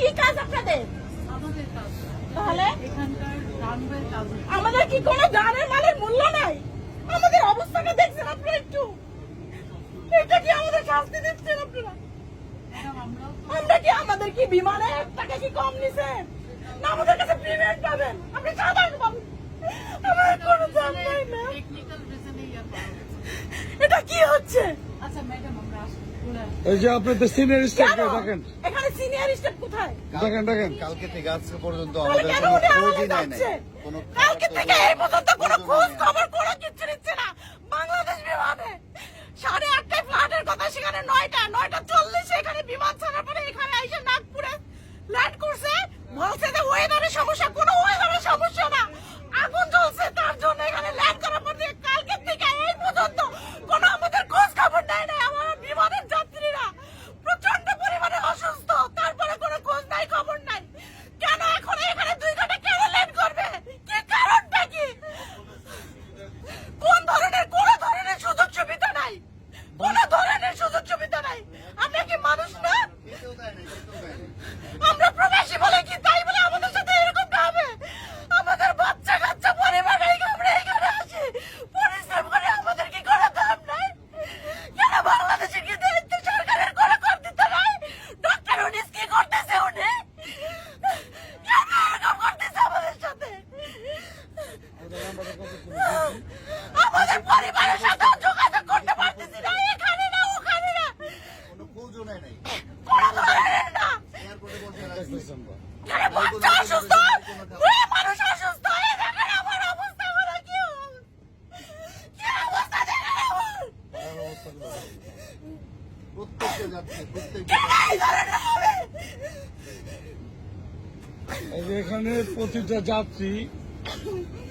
কি কাজ আপনাদের? তাহলে? আমাদের কি কোনো গানের মালের মূল্য নাই? আমাদের অবস্থাটা দেখছেন আপনারা একটু? এটা কি আমাদের শাস্তি দিচ্ছেন আপনারা? আমরা কি আমাদের কি বিমানে টাকা কি কম নিছেন? না আমাদের কাছে পেমেন্ট পাবেন। আপনি সাধারণ পাবেন আমার কোনো দাম নাই না। এটা কি হচ্ছে? আচ্ছা ম্যাডাম আমরা আসি। ঘুরে আসি। এই যে আপনাদের সিনিয়র কেন? দেখেন এখানে সিনিয়র স্টাফ কোথায়? দেখেন দেখেন। কালকে থেকে আজকে পর্যন্ত আমাদের কোনো খোঁজই নেয় নাই? কোনো কালকে থেকে এই পর্যন্ত কোনো খোঁজও খোঁজ নেয় নাই। খবর কোনো কিছু নিচ্ছে না। বাংলাদেশ সাড়ে আটটায় ফ্লাটের কথা সেখানে নয়টা নয়টা চল্লিশে এখানে বিমান ছাড়ার পরে এখানে এসে নাগপুরে ল্যান্ড করছে বলছে যে ওয়েদারের সমস্যা কোনো ওয়েদারের সমস্যা না আগুন জ্বলছে তার জন্য এখানে ল্যান্ড করার পর থেকে কালকে থেকে এই পর্যন্ত কোনো আমাদের খোঁজ খবর নেয় না আমার বিমানের যাত্রীরা প্রচণ্ড পরিমাণে অসুস্থ তারপরে কোনো খোঁজ নাই খবর নাই কেন এখন এখানে দুই ঘণ্টা কেন লেট করবে কি কারণটা কি কোন ধরনের কোন ধরনের সুযোগ সুবিধা নাই কোন ধরনের সুযোগ সুবিধা নাই আমরা কি মানুষ না খেতেও দেয় নাই, খেতেও দেয় নাই। আমরা প্রবাসী বলে কি তাই বলে আমাদের সাথে এরকম হবে আমাদের বাচ্চা কাচ্চা পরিবার রেখে আমরা এখানে আসি পরিশ্রম করে আমাদের কি করে দাম নাই কেন বাংলাদেশে কি দায়িত্ব সরকারের করে করতে নাই ডক্টর উনিস কি করতেছে উনি কেন এরকম করতেছে আমাদের সাথে আমাদের পরিবারের সাথে যোগাযোগ করতে পারতেছি না এখানে না ওখানে না। কোনো খোঁজও নাই। কোনো ধরনের না। এয়ারপোর্টে বসে রাখছি। দেখতেছেন বা। আরে বাচ্চা অসুস্থ? মেয়ে মানুষ অসুস্থ? এই দেখেন আমার অবস্থা হলো কি কি অবস্থা দেখেন আমার প্রত্যেকটা যাচ্ছে, প্রত্যেকটা এই ধরনের হবে? এই যে এখানে প্রতিটা যাত্রী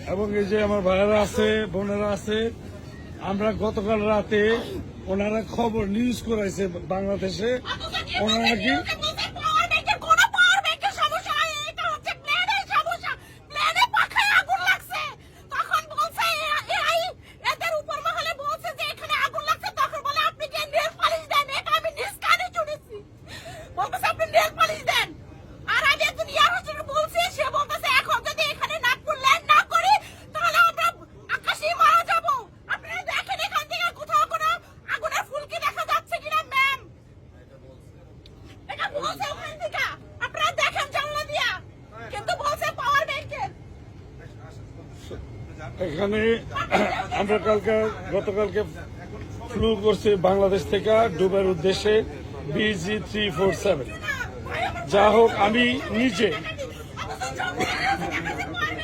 এবং এই যে আমার ভাইয়েরা আছে, বোনেরা আছে, আমরা গতকাল রাতে ওনারা খবর নিউজ করাইছে বাংলাদেশে। ওনারা নাকি পাওয়ার ব্যাংকের কোনো পাওয়ার ব্যাংকের সমস্যা নাই এটা হচ্ছে প্লেনের সমস্যা প্লেনে পাখায় আগুন লাগছে তখন বলছে এ- এআই এদের উপর মহলে বলছে যে এখানে আগুন লাগছে তখন বলে আপনি যে নেল পালিশ দেন এটা আমি নিজ কানে শুনেছি বলতেছে আপনি নেল পালিশ দেন আর আমি একজন ইয়ার হোস্টেলে বলছি সে বলতেছে এখন যদি এখানে নাগপুর ল্যান্ড না করি তাহলে আমরা আকাশেই মারা যাব আপনারা দেখেন এখান থেকে কোথাও কোনো আগুনের ফুলকি দেখা যাচ্ছে কিনা ম্যাম এটা এখানে আমরা কালকে, গতকালকে ফ্লু করছি বাংলাদেশ থেকে ডুবের উদ্দেশ্যে বিজি থ্রি ফোর সেভেন যা হোক, আমি নিজে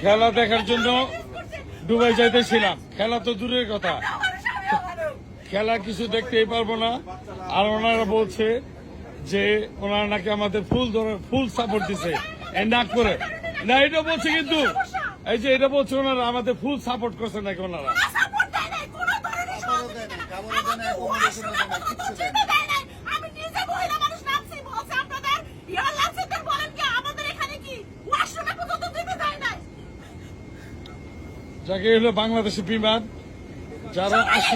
খেলা দেখার জন্য ডুবাই যাইতেছিলাম। খেলা তো দূরের কথা। খেলা কিছু দেখতেই পারব না। আর ওনারা বলছে যে ওনারা নাকি আমাদের ফুল ধরে ফুল সাপোর্ট দিছে নাক করে না এটা বলছে কিন্তু এই যে এটা বলছে ওনারা আমাদের ফুল সাপোর্ট করছে নাকি ওনারা? সাপোর্ট দেয় নাই কোনো ধরনের সহযোগিতা খাবারও দেয় নাই, accommodation ও দেয় নাই, কিচ্ছু দেয় নাই। দেয় নাই। আমি নিজে মহিলা মানুষ নামছি বলছে আপনাদের ইয়ার লাইসেন্সের বলেন কি আমাদের এখানে কি ওয়াশরুমে পর্যন্ত দিতে দেয় নাই? যাকে হলো বাংলাদেশের বিমান যারা আসে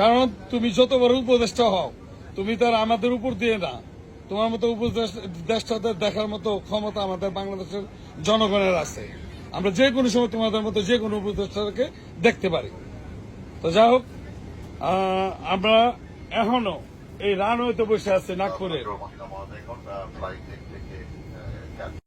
কারণ তুমি যত বড় উপদেষ্টা হও, তুমি তার আমাদের উপর দিয়ে না। তোমার মতো উপদেষ্টাদের দেখার মতো ক্ষমতা আমাদের বাংলাদেশের জনগণের আছে। আমরা যে কোনো সময় তোমাদের মতো যে কোনো উপদেষ্টাকে দেখতে পারি। তো যাই হোক আমরা এখনও এই রান রানওয়েতে বসে আছি নাগপুরে।